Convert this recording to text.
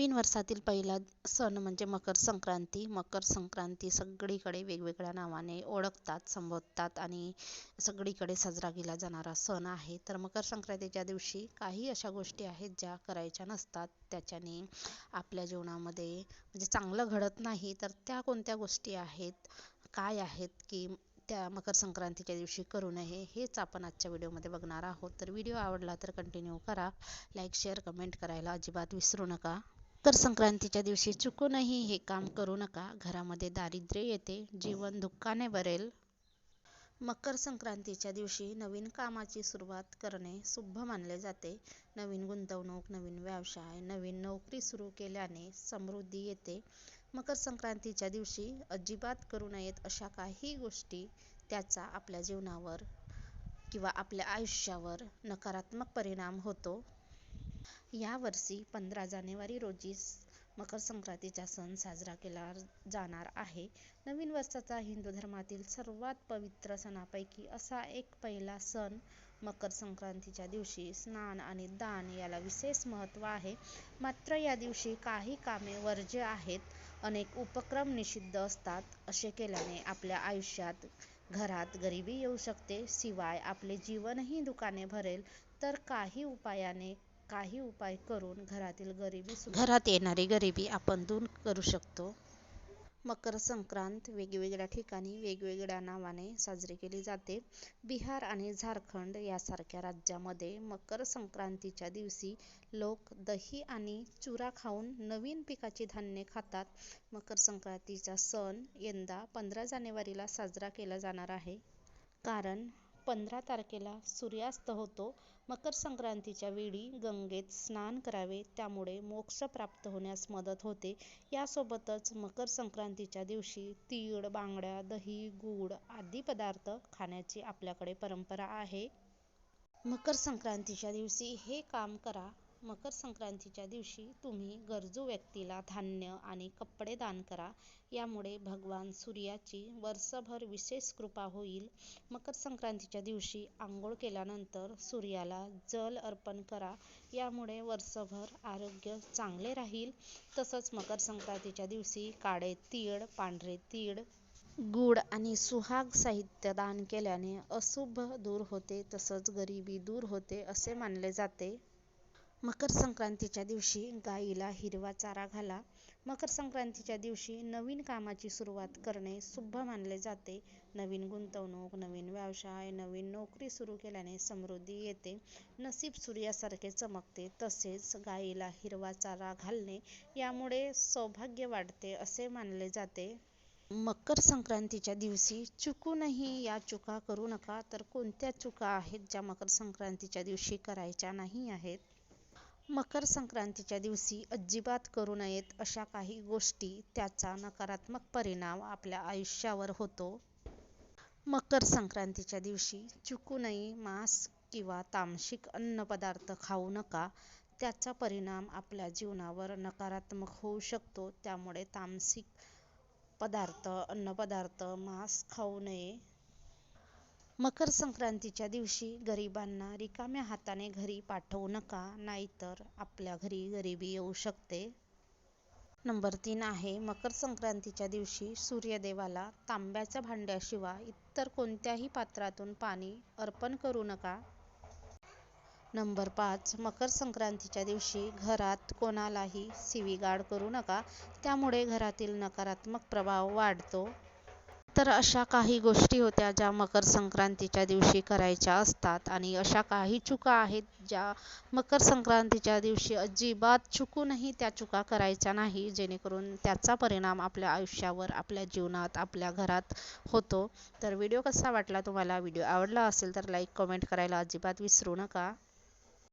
नवीन वर्षातील पहिला सण म्हणजे मकर संक्रांती. मकर संक्रांती सगळीकडे वेगवेगळ्या नावाने ओळखतात संबोधतात आणि सगळीकडे साजरा केला जाणारा सण आहे. तर मकर संक्रांतीच्या दिवशी काही अशा गोष्टी आहेत ज्या करायच्या नसतात. त्याच्याने आपल्या जीवनामध्ये म्हणजे चांगलं घडत नाही. तर त्या कोणत्या गोष्टी आहेत? काय आहेत? की त्या मकर संक्रांतीच्या दिवशी करू नये हेच आपण आजच्या व्हिडिओमध्ये बघणार आहोत. तर व्हिडिओ आवडला तर कंटिन्यू करा. लाईक शेअर कमेंट करायला अजिबात विसरू नका. तर संक्रांतीच्या दिवशी चुकूनही हे काम करू नका. घरामध्ये दारिद्र्य येते जीवन दुःखाने भरेल. मकर संक्रांतीच्या दिवशी नवीन कामाची सुरुवात करणे शुभ मानले जाते. नवीन गुंतवणूक नवीन व्यवसाय नवीन नोकरी सुरू केल्याने समृद्धी येते. मकर संक्रांतीच्या दिवशी अजिबात करू नयेत अशा काही गोष्टी त्याचा आपल्या जीवनावर किंवा आपल्या आयुष्यावर नकारात्मक परिणाम होतो. यावर्षी पंधरा जानेवारी रोजी मकर संक्रांतीचा सण साजरा केला जाणार आहे. नवीन वर्षाचा हिंदू धर्मातील सर्वात पवित्र सणापैकी असा एक पहिला सण मकर संक्रांतीच्या दिवशी स्नान आणि दान याला विशेष महत्त्व आहे. मात्र या दिवशी काही कामे वर्ज्य आहेत. अनेक उपक्रम निषिद्ध असतात. असे केल्याने आपल्या आयुष्यात घरात गरिबी येऊ शकते. शिवाय आपले जीवनही दुकाने भरेल. तर काही उपायाने काही उपाय करून घरातील गरिबी घरात येणारी गरिबी आपण दूर करू शकतो. मकर संक्रांत वेगवेगळ्या ठिकाणी वेगवेगळ्या नावाने साजरी केली जाते. बिहार आणि झारखंड यासारख्या राज्यामध्ये मकर संक्रांतीच्या दिवशी लोक दही आणि चुरा खाऊन नवीन पिकाची धान्य खातात. मकर संक्रांतीचा सण यंदा पंधरा जानेवारीला साजरा केला जाणार आहे. कारण पंधरा तारखेला सूर्यास्त होतो. मकर संक्रांतीच्या वेळी गंगेत स्नान करावे. त्यामुळे मोक्ष प्राप्त होण्यास मदत होते. यासोबतच मकर संक्रांतीच्या दिवशी तीळ बांगड्या दही गूळ आदी पदार्थ खाण्याची आपल्याकडे परंपरा आहे. मकर संक्रांतीच्या दिवशी हे काम करा. मकर संक्रांतीच्या दिवशी तुम्ही गरजू व्यक्तीला धान्य आणि कपडे दान करा. यामुळे भगवान सूर्याची वर्षभर विशेष कृपा होईल. मकर संक्रांतीच्या दिवशी आंघोळ केल्यानंतर सूर्याला जल अर्पण करा. यामुळे वर्षभर आरोग्य चांगले राहील. तसंच मकर संक्रांतीच्या दिवशी काळे तीळ पांढरे तीळ गूढ आणि सुहाग साहित्य दान केल्याने अशुभ दूर होते. तसंच गरिबी दूर होते असे मानले जाते. मकर संक्रांतीच्या दिवशी गाईला हिरवा चारा घाला. मकर संक्रांतीच्या दिवशी नवीन कामाची सुरुवात करणे शुभ मानले जाते. नवीन गुंतवणूक नवीन व्यवसाय नवीन नोकरी सुरू केल्याने समृद्धी येते. नसीब सूर्यासारखे चमकते. तसेच गाईला हिरवा चारा घालणे यामुळे सौभाग्य वाढते असे मानले जाते. मकर संक्रांतीच्या दिवशी चुकूनही या चुका करू नका. तर कोणत्या चुका आहेत ज्या मकर संक्रांतीच्या दिवशी करायच्या नाही आहेत? मकर संक्रांतीच्या दिवशी अजिबात करू नयेत अशा काही गोष्टी त्याचा नकारात्मक परिणाम आपल्या आयुष्यावर होतो. मकर संक्रांतीच्या दिवशी चुकूनही मांस किंवा तामसिक अन्नपदार्थ खाऊ नका. त्याचा परिणाम आपल्या जीवनावर नकारात्मक होऊ शकतो. त्यामुळे तामसिक पदार्थ अन्नपदार्थ मांस खाऊ नये. मकर संक्रांतीच्या दिवशी गरिबांना रिकाम्या हाताने घरी पाठवू नका नाहीतर आपल्या घरी गरिबी येऊ शकते. नंबर तीन आहे मकर संक्रांतीच्या दिवशी सूर्यदेवाला तांब्याच्या भांड्याशिवाय इतर कोणत्याही पात्रातून पाणी अर्पण करू नका. नंबर पाच मकर संक्रांतीच्या दिवशी घरात कोणालाही सिवीगाड करू नका त्यामुळे घरातील नकारात्मक प्रभाव वाढतो. तर अशा काही गोष्टी होत्या ज्या मकर संक्रांतीच्या दिवशी करायच्या असतात. आणि अशा काही चुका आहेत ज्या मकर संक्रांतीच्या दिवशी अजिबात चुकूनही त्या चुका करायच्या नाही जेणेकरून त्याचा परिणाम आपल्या आयुष्यावर आपल्या जीवनात आपल्या घरात होतो. तर व्हिडिओ कसा वाटला तुम्हाला? व्हिडिओ आवडला असेल तर लाईक कमेंट करायला अजिबात विसरू नका.